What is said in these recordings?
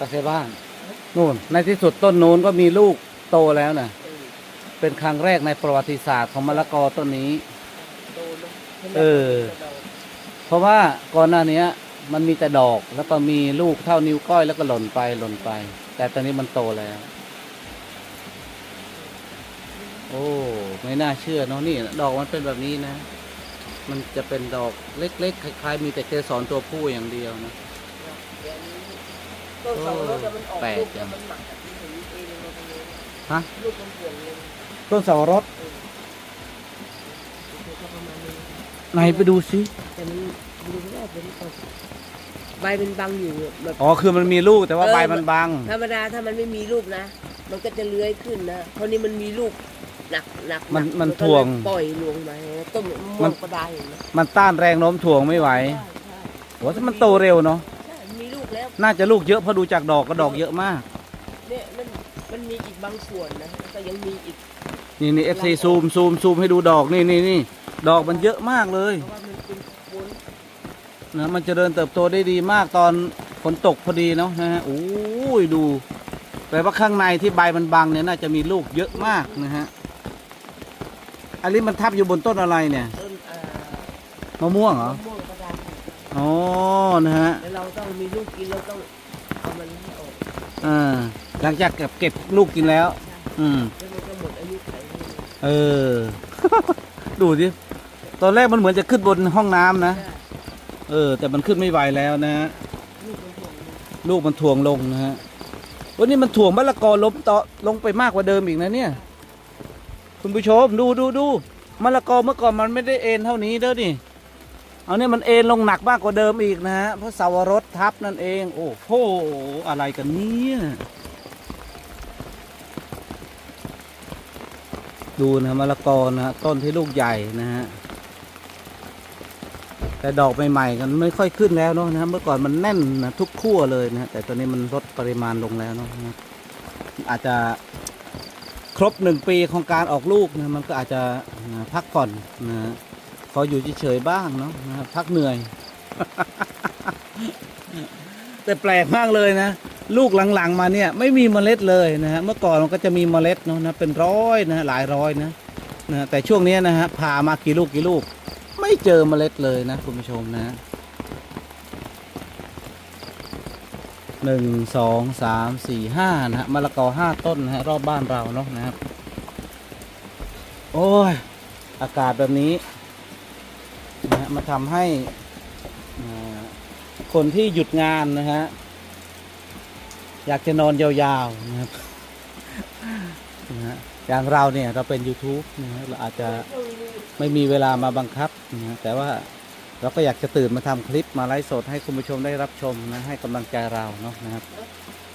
ตะไคร้บ้านนู่น ในที่สุดต้นนู้นก็มีลูกโตแล้วนะเออเป็นครั้งแรกในประวัติศาสตร์ของมะละกอต้นนี้โดนเนอะเออ เพราะว่าก่อนหน้าเนี้ยมันมีแต่ดอกแล้วก็มีลูกเท่านิ้วก้อยแล้วก็หล่นไปหล่นไป แต่ตอนนี้มันโตแล้ว โอ้ไม่น่าเชื่อเนาะนี่ ดอกมันเป็นแบบนี้นะ มันจะเป็นดอกเล็กๆคล้ายๆ มีแต่เกสรตัวผู้อย่างเดียวนะ เดี๋ยวนี้ต้นเสารถอะมันออกแปลกลูกจัแล้วงมันหมักอะที่เห็นเองเลยตรงนี้ฮะ ลูกมันห่วงเลยต้นเสาวรสเออก็ประมาณนี้ไหนไปดูซิแต่มันดูไม่ได้เป็นต้นใบมันบังอยู่แบบอ๋อคือมันมีลูกแต่ว่าเออใบมันบังธรรมดาถ้ามันไม่มีลูกนะ มันก็จะเลื้อยขึ้นนะเพราะนี่มันมีลูกหนักหนักมันหกมันก็เลยถ่วงปล่อยลงมาต้นมะม่มัวนงก็ได้เห็นไหมมันต้านแรงโน้มถ่วงไม่ไหวใช่ใช่ โหถ้ามันโตเร็วเนาะใช่มีลูก แล้วน่าจะลูกเยอะเพราะดูจากดอกก็ดอกเยอะมาก เนี่ยมันมันมีอีกบางส่วนนะแล้วก็ยังมีอีกนี่นี่เอฟซีซูมซูมซูมให้ดูดอกนี่นี่นี่ดอกมันเยอะมากเลยเพราะว่ามันเป็นวนนะมันจเจริญเติบโตได้ดีมากตอนฝนตกพอดีเนาะนะฮะโอ้ยดูแปลว่าข้างในที่ใบมันบังเนี่ยน่าจะมีลูกเยอะมากนะฮะอันนี้มันทับอยู่บนต้นอะไรเนี่ยต้นเอ่อมะม่วงเหรอ มะม่วงก็ได้ อ๋อ นะฮะ แล้วเราต้องมีลูกกินเราต้องเอามันให้ออกอ่า หลังจากเก็บเก็บลูกกินแล้ว อืม แล้วมันก็หมดอายุไขเลยเออ ดูสิ ตอนแรกมันเหมือนจะขึ้นบนห้องน้ำนะใช่เออ แต่มันขึ้นไม่ไหวแล้วนะฮะ ลูกมันห่วงเลยลูกมันถ่วงลงนะฮะวันนี้มันถ่วงมะละกอล้มต่อลงไปมากกว่าเดิมอีกนะเนี่ย คุณผู้ชมดูดูดูมะละกอเมื่อก่อนมันไม่ได้เอ็นเท่านี้เด้อนี่ เอาเนี่ยมันเอ็นลงหนักมากกว่าเดิมอีกนะฮะเพราะเสาวรถทับนั่นเอง โอ้โหอะไรกันเนี่ยดูนะมะละกอนะฮะต้นที่ลูกใหญ่นะฮะแต่ดอกใหม่ๆกันไม่ค่อยขึ้นแล้วเนาะนะเมื่อก่อนมันแน่นนะทุกขั้วเลยนะแต่ตอนนี้มันลดปริมาณลงแล้วเนาะนะอาจจะครบหนึ่งปีของการออกลูกนะมันก็อาจจะนะพักผ่อนนะ ขออยู่เฉยๆบ้างเนาะนะพักเหนื่อย แต่แปลกมากเลยนะ ลูกหลังๆมาเนี่ย ไม่มีเมล็ดเลยนะฮะเมื่อก่อนมันก็จะมีเมล็ดเนาะนะเป็นร้อยนะหลายร้อยนะนะแต่ช่วงนี้นะฮะผ่ามากี่ลูกกี่ลูก ไม่เจอเมล็ดเลยนะคุณผู้ชมนะหนึ่งสองสามสี่ห้านะฮะมะละกอห้าต้นนะฮะรอบบ้านเราเนาะนะครับ โอ้ย อากาศแบบนี้ มาทำให้อ่าคนที่หยุดงานนะฮะ อยากจะนอนยาวๆนะครับนะฮะอย่างเราเนี่ยเราเป็น YouTube นะฮะเราอาจจะไม่มีเวลามาบังคับนะฮะแต่ว่าเราก็อยากจะตื่นมาทำคลิปมาไลฟ์สดให้คุณผู้ชมได้รับชมนะ ให้กำลังใจเราเนาะนะครับ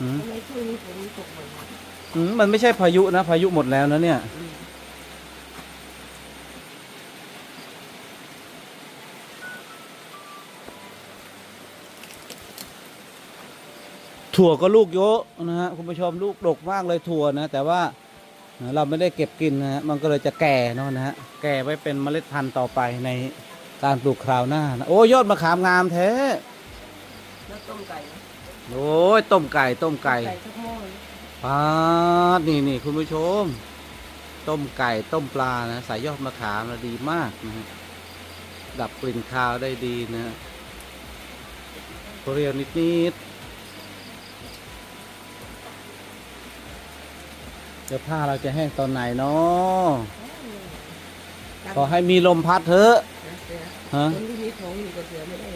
อืมทำไมช่วงนี้ฝนตกบ่อยอืมมันไม่ใช่พายุนะ พายุหมดแล้วนะเนี่ย ๆอืม ถั่วก็ลูกเยอะนะฮะคุณผู้ชมลูกดกมากเลยถั่วนะ แต่ว่าเราไม่ได้เก็บกินนะฮะมันก็เลยจะแก่เนาะนะฮะแก่ไว้เป็นเมล็ดพันธุ์ต่อไปในการปลูกคราวหน้านะโอ้ยยอดมะขามงามแท้แล้วต้มไก่นะโอ้ยต้มไก่ต้มไก่ไก่ทุกหม้อเลยปาดนี่นี่คุณผู้ชม ต้มไก่ต้มปลานะใส่ยอดมะขามนะดีมากนะฮะดับกลิ่นคาวได้ดีนะฮะเปรี้ยวนิดนิดๆ เดี๋ยวผ้าเราจะแห้งตอนไหนเนาะขอให้มีลมพัดเถอะฮะคนที่มีของอยู่กับเสือไม่ได้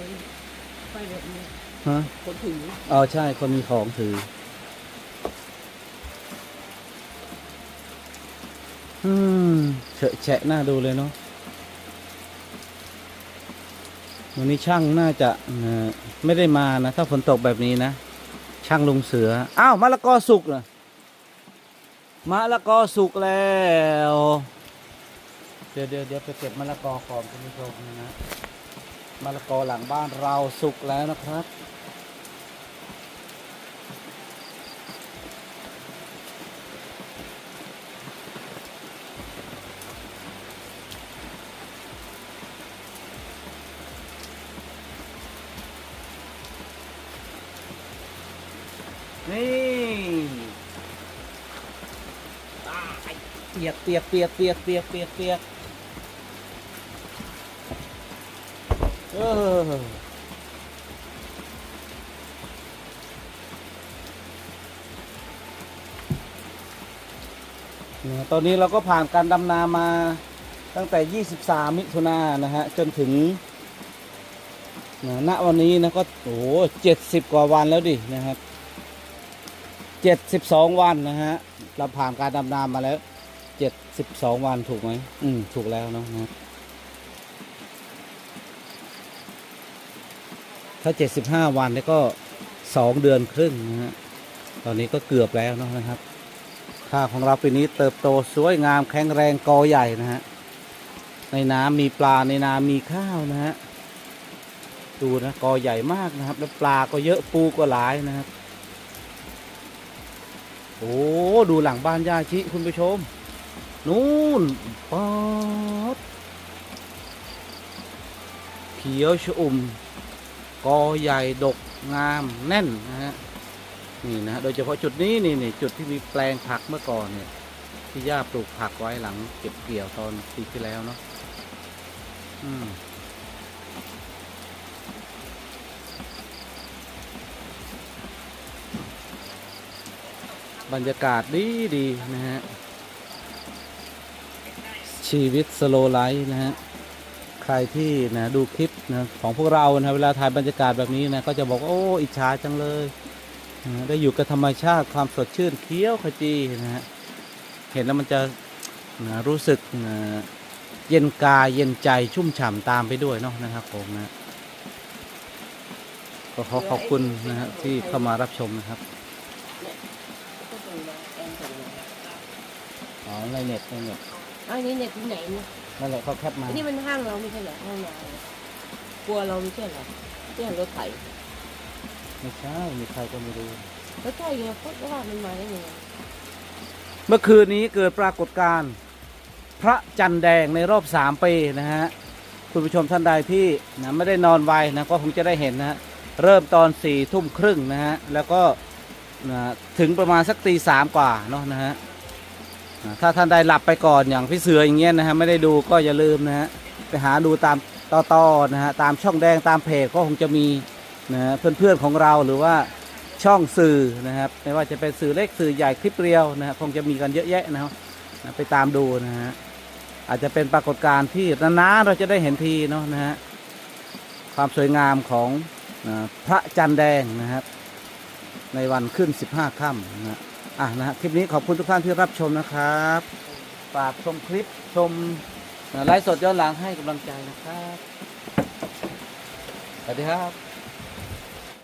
ไปแบบนี้ฮะคนถืออ๋อใช่คนมีของถืออืมเฉะแฉะหน้าดูเลยเนาะวันนี้ช่างน่าจะไม่ได้มานะ ถ้าฝนตกแบบนี้นะ ช่างลุงเสืออ้าวมะละกอสุกเหรอ มะละกอสุกแล้ว เดี๋ยวเดี๋ยวเดี๋ยวไปเก็บมะละกอก่อนคุณผู้ชมนะนะมะละกอหลังบ้านเราสุกแล้วนะครับ นี่เปียกเปียกเปียกเปียกเปียกเปียกเปียกเออตอนนี้เราก็ผ่านการดำนามาตั้งแต่ 23 มิถุนายนนะฮะ จนถึงนะณวันนี้นะก็โอ้โหเจ็ดสิบกว่าวันแล้วดินะครับ เจ็ดสิบสองวันนะฮะ เราผ่านการดำนามาแล้ว เจ็ดสิบสองวันถูกไหม อืม ถูกแล้วเนาะนะถ้าเจ็ดสิบห้าวันนี่ก็สองเดือนครึ่งนะฮะ ตอนนี้ก็เกือบแล้วเนาะนะครับ ข้าวของเราปีนี้เติบโตสวยงามแข็งแรงกอใหญ่นะฮะ ในน้ำมีปลาในนามีข้าวนะฮะ ดูนะกอใหญ่มากนะครับ แล้วปลาก็เยอะปูก็หลายนะครับโอ้ ดูหลังบ้านย่าชิ คุณผู้ชม นู่นป๊อดเขียวชอุ่มกอใหญ่ดกงามแน่นนะฮะนี่นะฮะโดยเฉพาะจุดนี้นี่นี่จุดที่มีแปลงผักเมื่อก่อนเนี่ยที่ย่าปลูกผักไว้หลังเก็บเกี่ยวตอนปีที่แล้วเนาะอืมบรรยากาศดีดีนะฮะ ชีวิตสโลไลฟ์นะฮะ ใครที่นะดูคลิปนะของพวกเรานะเวลาถ่ายบรรยากาศแบบนี้นะก็จะบอกว่าโอ้อิจฉาจังเลยนะได้อยู่กับธรรมชาติความสดชื่นเคี้ยวขจีนะฮะเห็นแล้วมันจะนะรู้สึกนะเย็นกายเย็นใจชุ่มฉ่ำตามไปด้วยเนาะนะครับผมนะก็ขอขอบคุณนะฮะที่เข้ามารับชมนะครับอ๋อในเน็ตในเน็ต อ้าวนี่เนี่ยที่ไหนเนี่ยนั่นแหละเขาแคปมานี่มันห้างเราไม่ใช่เหรอห้างเรากลัวเราไม่ใช่เหรอเนี่ยรถไถไม่ใช่มีใครก็ไม่รู้รถไถไงก็ว่ามันมาได้ยังไงเมื่อคืนนี้เกิดปรากฏการณ์พระจันทร์แดงในรอบสามปีนะฮะคุณผู้ชมท่านใดที่นะไม่ได้นอนไวนะก็คงจะได้เห็นนะฮะเริ่มตอนสี่ทุ่มครึ่งนะฮะแล้วก็นะถึงประมาณสักตีสามกว่าเนาะนะฮะอ่า ถ้าท่านใดหลับไปก่อนอย่างพี่เสืออย่างเงี้ยนะฮะไม่ได้ดูก็อย่าลืมนะฮะไปหาดูตามต่อๆนะฮะตามช่องแดงตามเพจก็คงจะมีนะฮะเพื่อนๆของเราหรือว่าช่องสื่อนะครับไม่ว่าจะเป็นสื่อเล็กสื่อใหญ่คลิปเรียวนะฮะคงจะมีกันเยอะแยะนะครับไปตามดูนะฮะอาจจะเป็นปรากฏการณ์ที่นานๆเราจะได้เห็นทีเนาะนะฮะความสวยงามของนะพระจันทร์แดงนะครับในวันขึ้น 15 ค่ำนะฮะ อะนะคลิปนี้ขอบคุณทุกท่านที่รับชมนะครับฝากชมคลิปชมไลฟ์สดย้อนหลังให้กำลังใจนะครับสวัสดีครับ